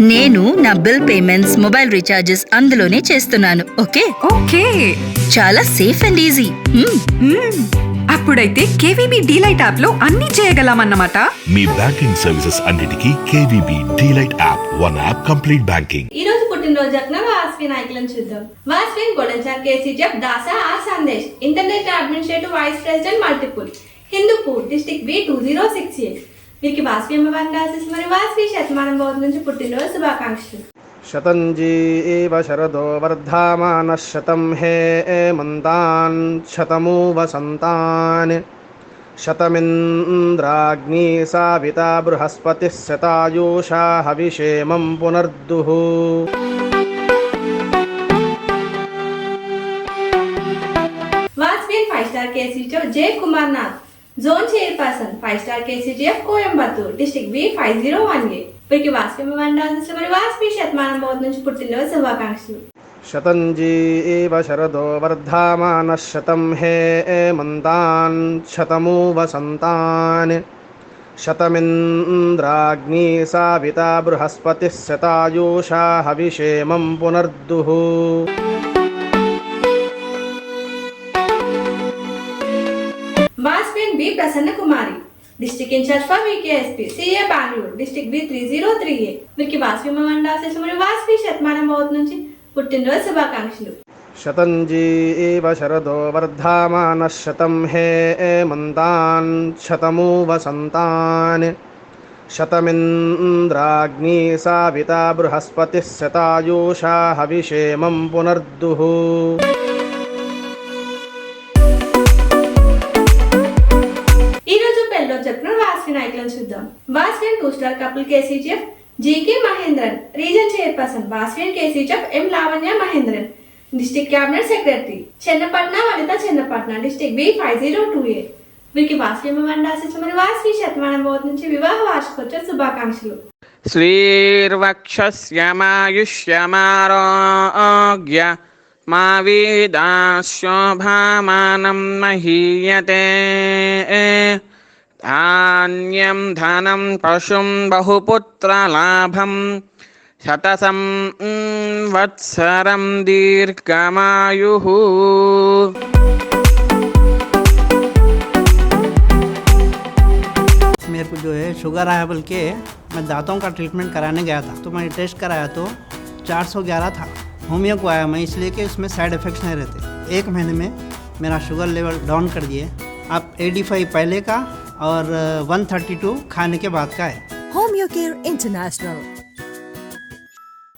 నేను నా bill payments mobile recharges అందులోనే చేస్తున్నాను. ఓకే? ఓకే. చాలా సేఫ్ అండ్ ఈజీ. అప్పుడైతే కేవీబీ డీలైట్ యాప్లో అన్ని చేయగలమన్నమాట. మీ బ్యాంకింగ్ సర్వీసెస్ అన్నిటికీ KVB DLite app one app complete banking. ఈ రోజు పుట్టినరోజు జరిగిన వాస్వి నాయకులను చూద్దాం. వాస్వి గొడెంచార్ కేసీజెఫ్ దాసా R Sandesh. International administrative vice president multiple. Hindupur district B two zero six eight వీరికి వాసవి అమ్మవారిని ఆశీస్సు మరియు వాసవి శతమానం బోధ నుంచి పుట్టినరోజు శుభాకాంక్షలు. శతంజీ శరదో వర్ధమాన శతం హే మంతాన్ శతమూ వసంతాన్ శతమింద్రాగ్ని సావిత బృహస్పతి శతాయూషా హవిషేమం పునర్దుః. వాస్పియన్ five star కేసీతో Jaya Kumar Nath. Zone chairperson five star KCGF Coimbatore district B five zero one A వీరికి వాస్పి మండాల్సిన మరి వాస్పి శతమానం బోధ నుంచి పుట్టిన శుభాకాంక్షలు. శతంజీ ఇవ శరదో వర్ధమాన శతం హే మంతాన్ శతమూ వసంతాన్ శతమింద్రాగ్ని సావిత బృహస్పతి శతాయూషా హవిషేమం పునర్దుః. వాస్విన్ B Prasanna Kumari district incharge for VKSP CA Bengaluru district B three zero three A వీరికి వాస్వి అమ్మవారిని ఆశీస్ మరి వాస్వి శతమానం బౌద్ధ నుంచి పుట్టినరోజు శుభాకాంక్షలు शतञ्जी एव शरदो वर्धामानः शतं हे एमन्तान् शतमु वसन्तान् शतमिन्द्राग्नी साविता बृहस्पतिः शतायुषा हविषेमं पुनर्दुः పార్టీ నాయకులను చూద్దాం. Basket two star couple KCGF GK Mahendran. Region chairperson basket KCGF M Lavanya Mahendran. District cabinet secretary Channapatna Vanitha Channapatna district B five zero two A వీరికి వాస్కి ఇవ్వమని ఆశించమని వాస్కి శతమానం బోధ నుంచి వివాహ వార్షికోత్సవ శుభాకాంక్షలు. శ్రీర్వక్షమాయుష్యమారోగ్య మా వీదాశోభామానం మహీయతే. धान्यं धनं पशुं बहुपुत्रलाभं शतसं वत्सरं दीर्घमायुः। मेरे को जो है शुगर आया बोल के मैं दांतों का ट्रीटमेंट कराने गया था तो मैंने टेस्ट कराया तो 411 था। होमियो को आया मैं, इसलिए कि उसमें साइड इफ़ेक्ट्स नहीं रहते। एक महीने में मेरा शुगर लेवल डाउन कर दिए। अब 85 पहले का और 132 खाने के बाद का है Home Your Care International.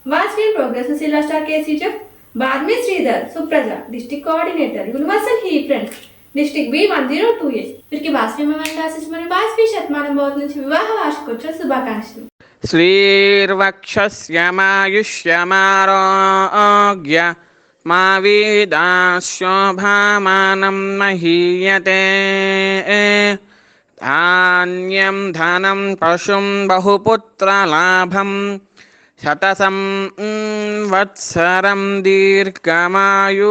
Vasavi progress silver star KCGF Badmi Sridhar Supraja district coordinator universal he friends district B one zero two A వీరికి వాస్వి అమ్మవారిని ఆశించమని వాస్వి శతమానం బోధ నుంచి వివాహ వార్షికోత్సవ శుభాకాంక్షలు श्रीर्वक्षस्यमायुष्यमारोग्य मा वेदाशोभामानं महीयते ధాన్యం ధనం పశుం బహుపుత్రలాభం శతసం వత్సరం దీర్ఘమాయు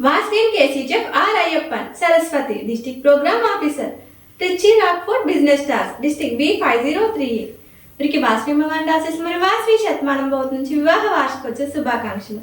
వాస్కిన్ కేసీజెఫ్ are Ayyappan Saraswati district program officer Trichy Rockfort business class district B five zero three A వీరికి వాస్వి భగవాన్ రాసేసి మరి వాస్వి శతమానం బౌత్ నుంచి వివాహ వార్షికోత్సవ శుభాకాంక్షలు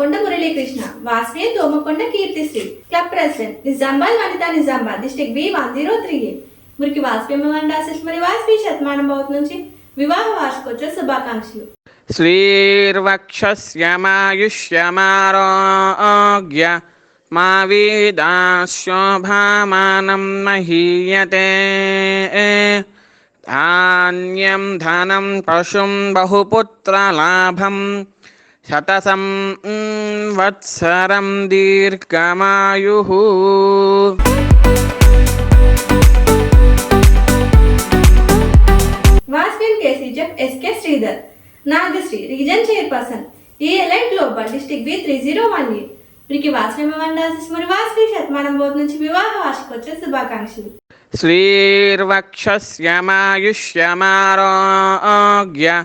తోమకొండ Muralikrishna వాస్నే Thomakonda Keerthisri club president Nizamabad Vanitha Nizamabad district B one zero three A. మురికి వాస్పేమ వండాసిస్ మరి వాస్పీ శతమానం భవత్ నుంచి వివాహ వార్షికోత్సవ శుభాకాంక్షలు. శ్రీర్వక్షమాయుష్యమారోగ్య మా వీదాశోభామానం మహీయతే. ధాన్యం ధనం పశుం బహుపుత్రలాభం శతసం వత్సరం దీర్ఘమాయు వాస్పిన్ కేసీజెఫ్ SK Sridhar Nagasri region chairperson ALI global district B three zero one eight వీరికి శతమానం బోధ నుంచి వివాహ శుభాకాంక్షలు. శ్రీర్వక్షమాయుష్యమారోగ్య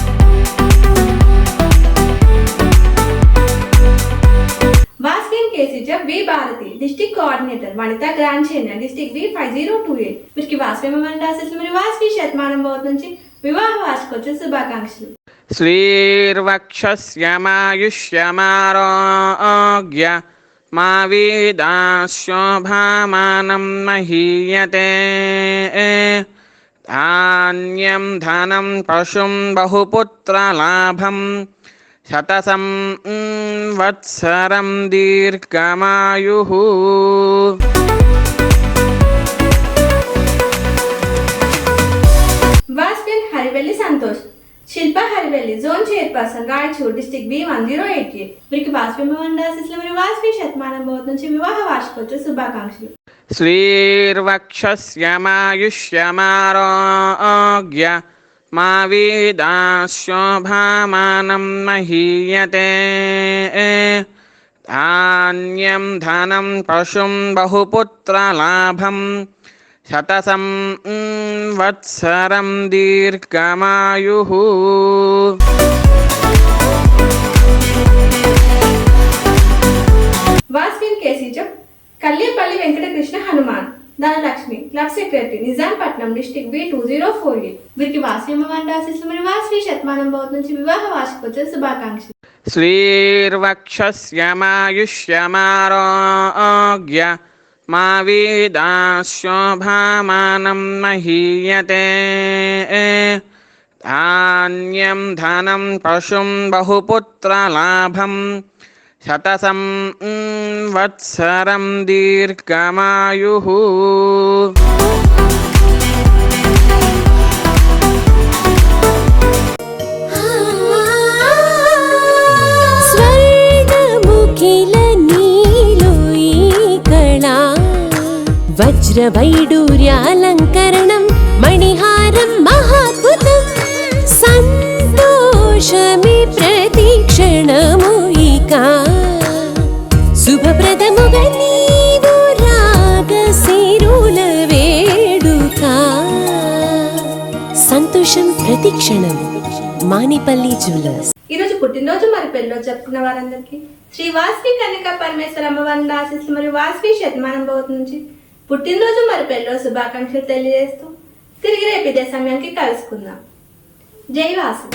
Coordinator Vanitha grand Chennai district B five zero two eight వీరికి వాసవి రాసేసి మరి వాసవి శతమానం నుంచి వివాహ వార్షికోత్సవ శుభాకాంక్షలు శ్రీర్వక్షమాయుష్యమారోగ్య మా వీదాశోభామానం మహీయతే ధాన్యం ధనం పశుం బహుపుత్రలాభం శతసం వత్సరం దీర్ఘమాయు. బాస్పిన్ Harivelli Santosh. Shilpa Harivelli zone chairperson Raichur district B one zero eight వాస్పి వాస్పి శతమానం బోధ నుంచి వివాహ వార్షికోత్సవ శుభాకాంక్షలు. శ్రీర్వక్షస్యమాయుష్యమారోగ్య మా వేదా శోభామానం మహీయతే ధాన్యం ధనం పశుం బహుపుత్రలాభం శతసం వత్సరం దీర్ఘమాయు వాస్విన్ కేసించం Kallepalli Venkatakrishna Hanuman Dhanalakshmi club secretary Nizampatnam district B two zero four eight వీరికి వాసీమవాన్ రాశిస్లు మరియు వాసి శతమానం భవత్ నుంచి వివాహ వార్షికోత్సవ శుభాకాంక్షలు. శ్రీర్వక్షమాయుష్యమారోగ్య మా వీదాశోభామానం మహీయతే. ధాన్యం ధనం పశుం బహుపుత్రలాభం शतसं mm, वत्सरं दीर्घमायुः స్వర్గముఖిల నీలో ఈ ప్రతిక్షణం మానిపల్లి జ్యువెలర్స్. ఈరోజు పుట్టినరోజు మరి పెళ్ళిరోజు జరుపుకున్న వారందరికీ. శ్రీ వాస్వి కన్యక పరమేశ్వర అమ్మవారిని ఆశిస్తూ మరియు వాస్వి శతమానం భవతి నుంచి పుట్టినరోజు మరి పెళ్ళిరోజు శుభాకాంక్షలు తెలియజేస్తూ తిరిగి రేపు ఇదే సమయానికి కలుసుకుందాం. జై వాసు.